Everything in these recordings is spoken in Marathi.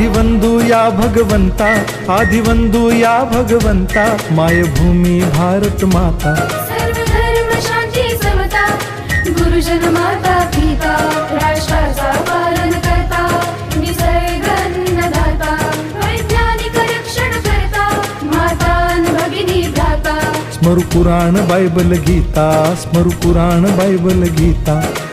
आदिवंदू या भगवंता आदिवंदू या भगवंता मायभूमी भारत माता। सर्व धर्म शांती समता गुरुजन माता पिता राष्ट्राचा पालन करता निसर्ग अन्नदाता वैज्ञानिक रक्षण करता माता अन भगिनी भ्राता। स्मरु पुराण बायबल गीता स्मरु पुराण बायबल गीता।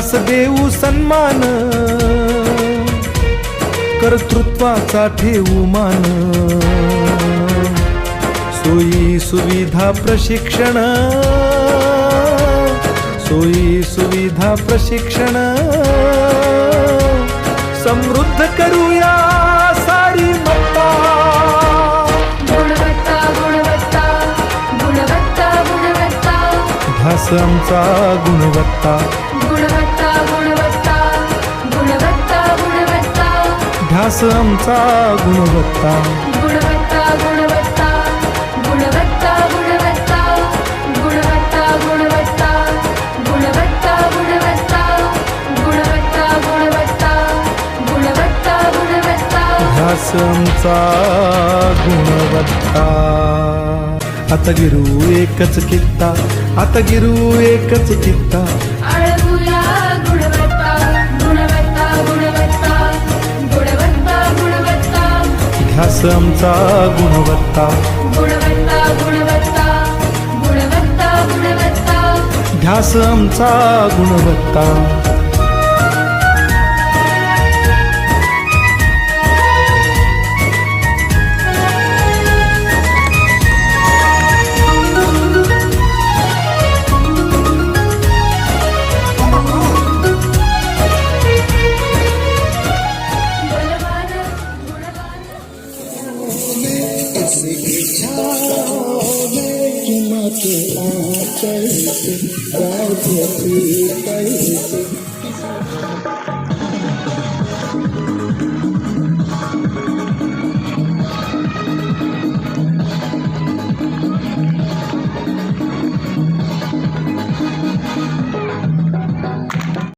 गुणवंतास देऊ सन्मान. कर्तृत्वाचा ठेवू मान. सोयी सुविधा प्रशिक्षण. सोयी सुविधा प्रशिक्षण. समृद्ध करूया सारी मत्ता. गुणवत्ता गुणवत्ता गुणवत्ता गुणवत्ता. ध्यास आमचा गुणवत्ता. ध्यास आमचा गुणवत्ता गुणवत्ता गुणवत्ता गुणवत्ता गुणवत्ता गुणवत्ता गुणवत्ता गुणवत्ता गुणवत्ता गुणवत्ता गुणवत्ता गुणवत्ता गुणवत्ता ध्यास आमचा गुणवत्ता आता गिरू एकच कित्ता आता गिरू एकच कित्ता इतिहास आमचा गुणवत्ता. ध्यासमचा गुणवत्ता. I'm